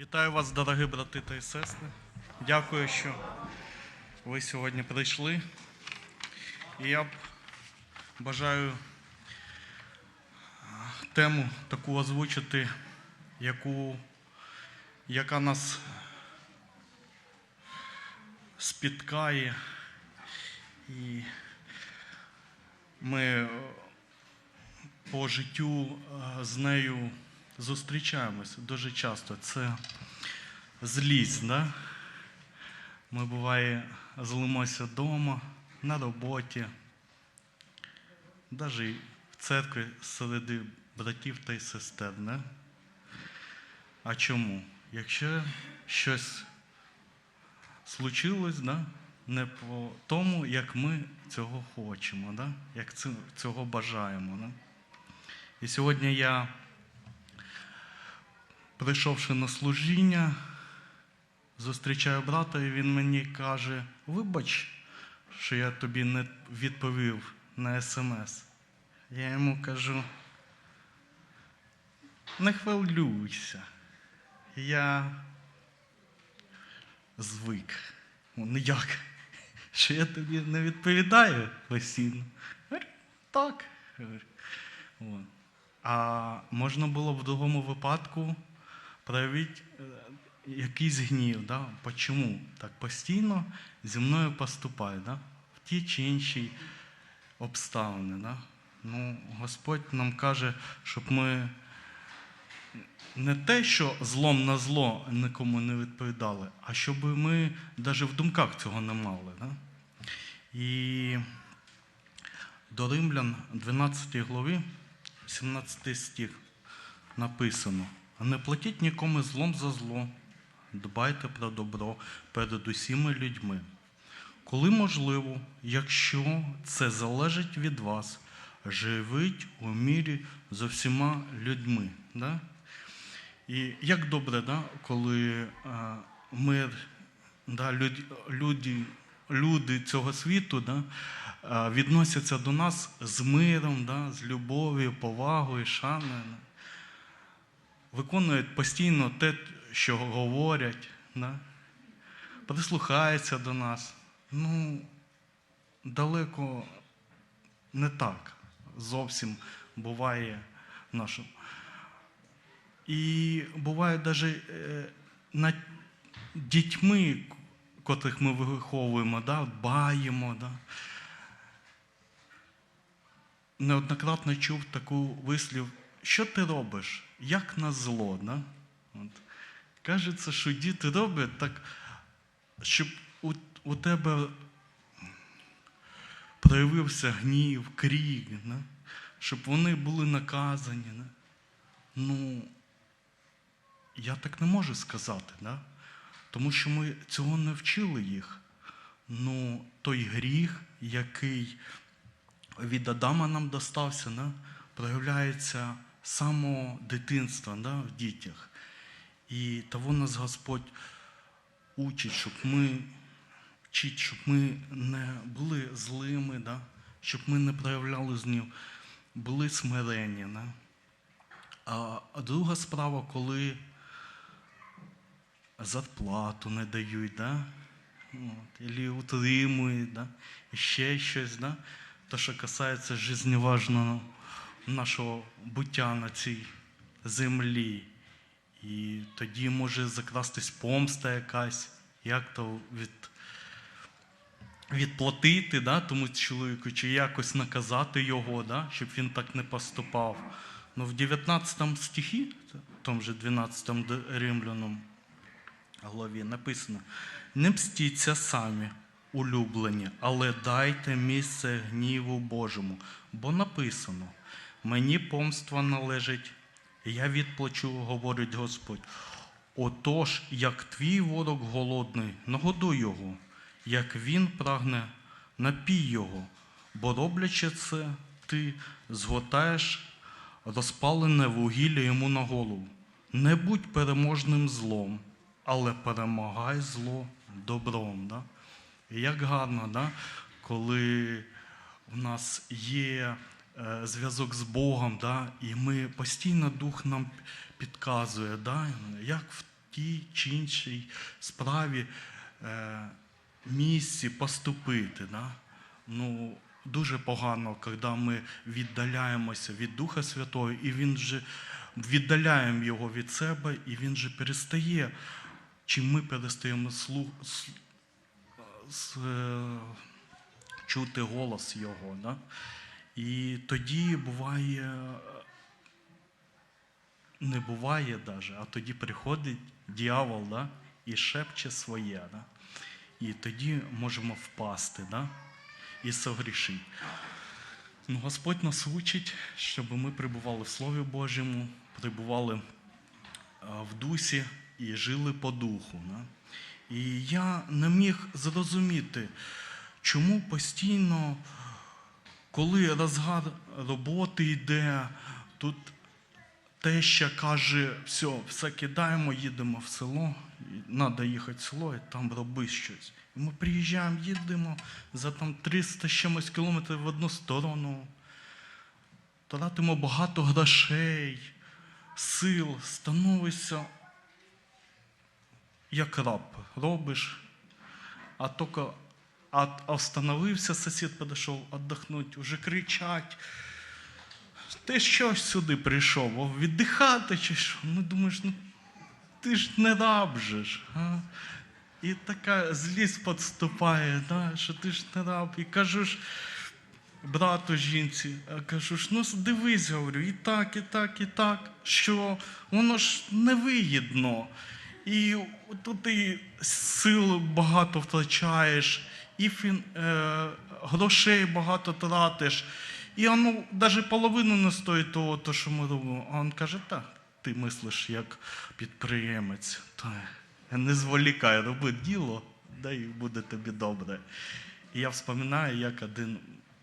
Вітаю вас, дорогі брати та сестри. Дякую, що ви сьогодні прийшли. І я бажаю тему таку озвучити, яку, яка нас спіткає. І ми е, по життю е, з нею зустрічаємося дуже часто. Це злість. Да? Ми буває злимося вдома, на роботі, навіть в церкві серед братів та й сестер. Да? А чому? Якщо щось случилось, да? не по тому, як ми цього хочемо, да? як цього бажаємо. Да? І сьогодні я, прийшовши на служіння, зустрічаю брата, і він мені каже: вибач, що я тобі не відповів на смс. Я йому кажу, не хвилюйся. Я звик. Ну як? Що я тобі не відповідаю постійно? Так. А можна було в другому випадку проявити е, якийсь гнів. Да? Чому так постійно зі мною поступає, да? в ті чи інші обставини. Да? Ну, Господь нам каже, щоб ми не те, що злом на зло нікому не відповідали, а щоб ми навіть в думках цього не мали. Да? І до Римлян 12 главі, 17 стих написано: не платіть нікому злом за зло, дбайте про добро перед усіма людьми. Коли можливо, якщо це залежить від вас, живіть у мірі з всіма людьми. Да? І як добре, да, коли а, мир, да, люди, люди, люди цього світу да, а, відносяться до нас з миром, да, з любов'ю, повагою, шаною. Виконують постійно те, що говорять, да, прислухаються до нас. Ну, далеко не так зовсім буває в нашому. І буває навіть над дітьми, котрих ми виховуємо, да, дбаємо. Да. Неоднократно чув таку вислів, що ти робиш, як на зло. Да? От. Кажеться, що діти роблять так, щоб у, у тебе проявився гнів, крік, да? щоб вони були наказані. Да? Ну, я так не можу сказати, да? тому що ми цього не вчили їх. Ну, той гріх, який від Адама нам достався, да? проявляється самого дитинства да? в дітях. І того нас Господь учить, щоб ми вчить, щоб ми не були злими, да? щоб ми не проявляли знів, були смирені. Да? А друга справа, коли зарплату не дають, да? От, або утримують, да? ще щось, да? те, що касається жизневажного нашого буття на цій землі. І тоді може закрастись помста якась, як то від, відплатити да, тому чоловіку, чи якось наказати його, да, щоб він так не поступав. Ну, в 19 стихі, в тому же 12 римлянам главі написано: не мстіться самі, улюблені, але дайте місце гніву Божому. Бо написано: мені помства належить, я відплачу, говорить Господь. Отож, як твій ворог голодний, нагодуй його, як він прагне, напій його, бо роблячи це, ти зготаєш розпалене вугілля йому на голову. Не будь переможним злом, але перемагай зло добром. Да? Як гарно, да? коли в нас є зв'язок з Богом, да? і ми постійно Дух нам підказує, да? як в тій чи іншій справі е, місці поступити. Да? Ну, дуже погано, коли ми віддаляємося від Духа Святого, і Він же віддаляємо його від себе, і він же перестає, чи ми перестаємо слух, е, чути голос Його. Да? І тоді буває, не буває даже, а тоді приходить дьявол да? і шепче своє. Да? І тоді можемо впасти да? і согрішити. Ну, Господь нас учить, щоб ми прибували в Слові Божому, прибували е, в дусі і жили по духу. Да? І я не міг зрозуміти, чому постійно, коли розгар роботи йде, тут теща каже, все, все кидаємо, їдемо в село, треба їхати в село і там роби щось. І ми приїжджаємо, їдемо за там 300 чимось кілометрів в одну сторону, тратимо багато грошей, сил, становишся як раб. Робиш, а тільки а, встановився, сусід підійшов віддохнути, вже кричать. Ти що сюди прийшов? Віддихати чи що? Ну думаєш, ну ти ж не раб же ж. А? І така злість підступає, да? що ти ж не раб. І кажу ж брату жінці, кажу ну дивись, говорю, і так, і так, і так, що воно ж невигідно. І тут і сил багато втрачаєш, і фін, е, грошей багато тратиш. І воно навіть половину не стоїть того, то, що ми робимо. А він каже, так, ти мислиш як підприємець. Та не зволікай, роби діло, да і буде тобі добре. І я вспоминаю, як один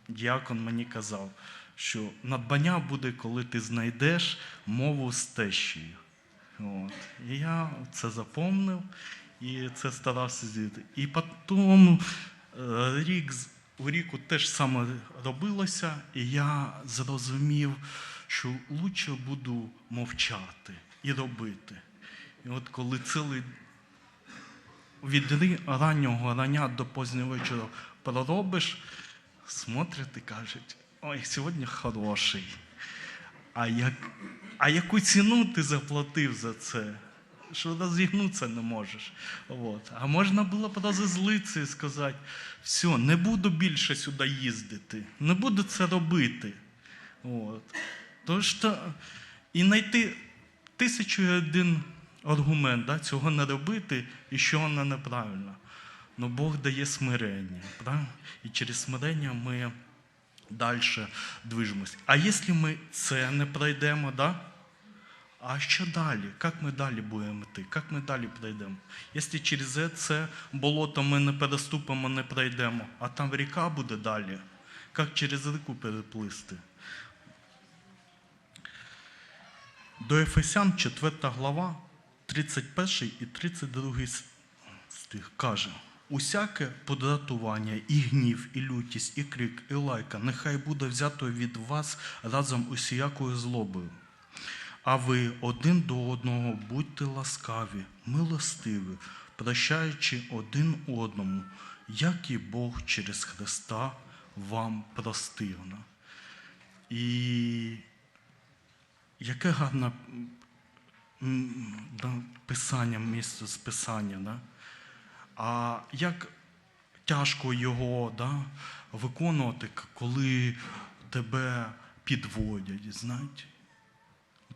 діакон мені казав, що надбання буде, коли ти знайдеш мову з тещею. От. І я це запомнив і це старався зробити. І потім рік, з- у ріку теж саме робилося, і я зрозумів, що лучше буду мовчати і робити. І от коли цілий від раннього рання до пізнього вечора проробиш, смотрять і кажуть, ой, сьогодні хороший. А, як, а яку ціну ти заплатив за це? Що розігнутися не можеш. От. А можна було розозлитися і сказати, все, не буду більше сюди їздити, не буду це робити. От. Тож то, і знайти тисячу і один аргумент, да, цього не робити і що воно неправильно. Ну Бог дає смирення. Правильно? І через смирення ми далі движемось. А якщо ми це не пройдемо, да? А що далі? Як ми далі будемо йти? Як ми далі пройдемо? Якщо через це болото ми не переступимо, не пройдемо, а там ріка буде далі, як через ріку переплисти? До Ефесян 4 глава, 31 і 32 стих каже: Усяке подратування, і гнів, і лютість, і крик, і лайка, нехай буде взято від вас разом усіякою злобою. А ви один до одного будьте ласкаві, милостиві, прощаючи один одному, як і Бог через Христа вам простив. І яке гарне писання, місце з писання. Да? А як тяжко його да, виконувати, коли тебе підводять, знаєте?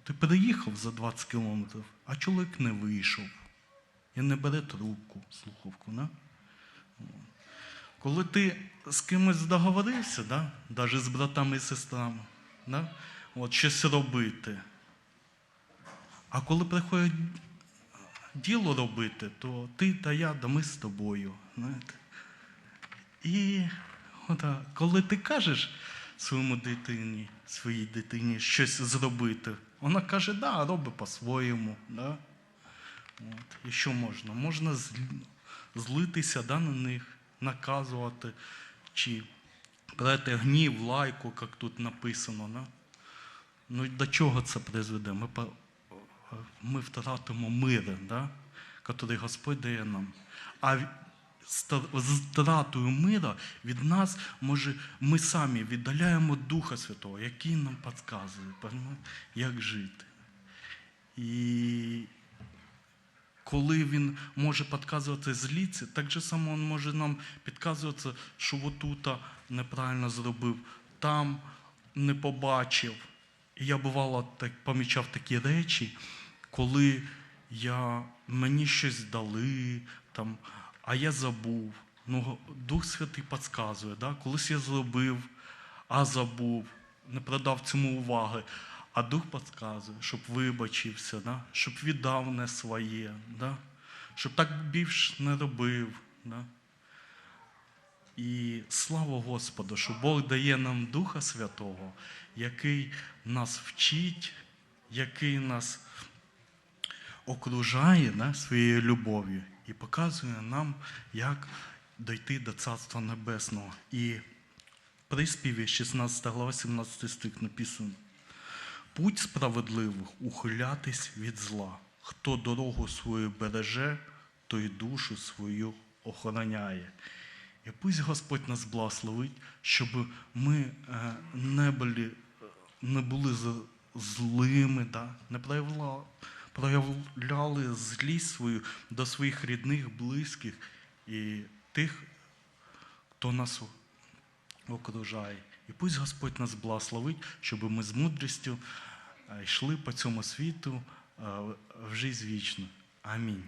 Ти переїхав за 20 кілометрів, а чоловік не вийшов. І не бере трубку, слухавку. Да? Коли ти з кимось договорився, да? навіть з братами і сестрами, да? От, щось робити. А коли приходить діло робити, то ти та я, да ми з тобою. Знаєте? І от, коли ти кажеш своєму дитині, своїй дитині щось зробити, вона каже, да, роби по-своєму. Да? От. І що можна? Можна злитися да, на них, наказувати, чи брати гнів, лайку, як тут написано. Да? Ну до чого це призведе? Ми, ми втратимо мир. Да? який Господь дає нам. А втратою мира від нас, може, ми самі віддаляємо Духа Святого, який нам підказує, як жити. І коли він може підказувати зліці, так же само він може нам підказувати, що отут неправильно зробив, там не побачив. І я бувало так помічав такі речі, коли я, мені щось дали, там, а я забув. Ну, Дух Святий підказує, да? колись я зробив, а забув, не придав цьому уваги. А Дух підказує, щоб вибачився, да? щоб віддав не своє, да? щоб так більш не робив. Да? І слава Господу, що Бог дає нам Духа Святого, який нас вчить, який нас окружає да, своєю любов'ю і показує нам, як дойти до Царства Небесного. І в приспіві 16 глава, 17 стих написано. Путь справедливих ухилятись від зла. Хто дорогу свою береже, той душу свою охороняє. І пусть Господь нас благословить, щоб ми е, не були, не були злими, да? не проявляли, проявляли злість свою до своїх рідних, близьких і тих, хто нас окружає. І пусть Господь нас благословить, щоб ми з мудрістю е, йшли по цьому світу е, в життя вічно. Амінь.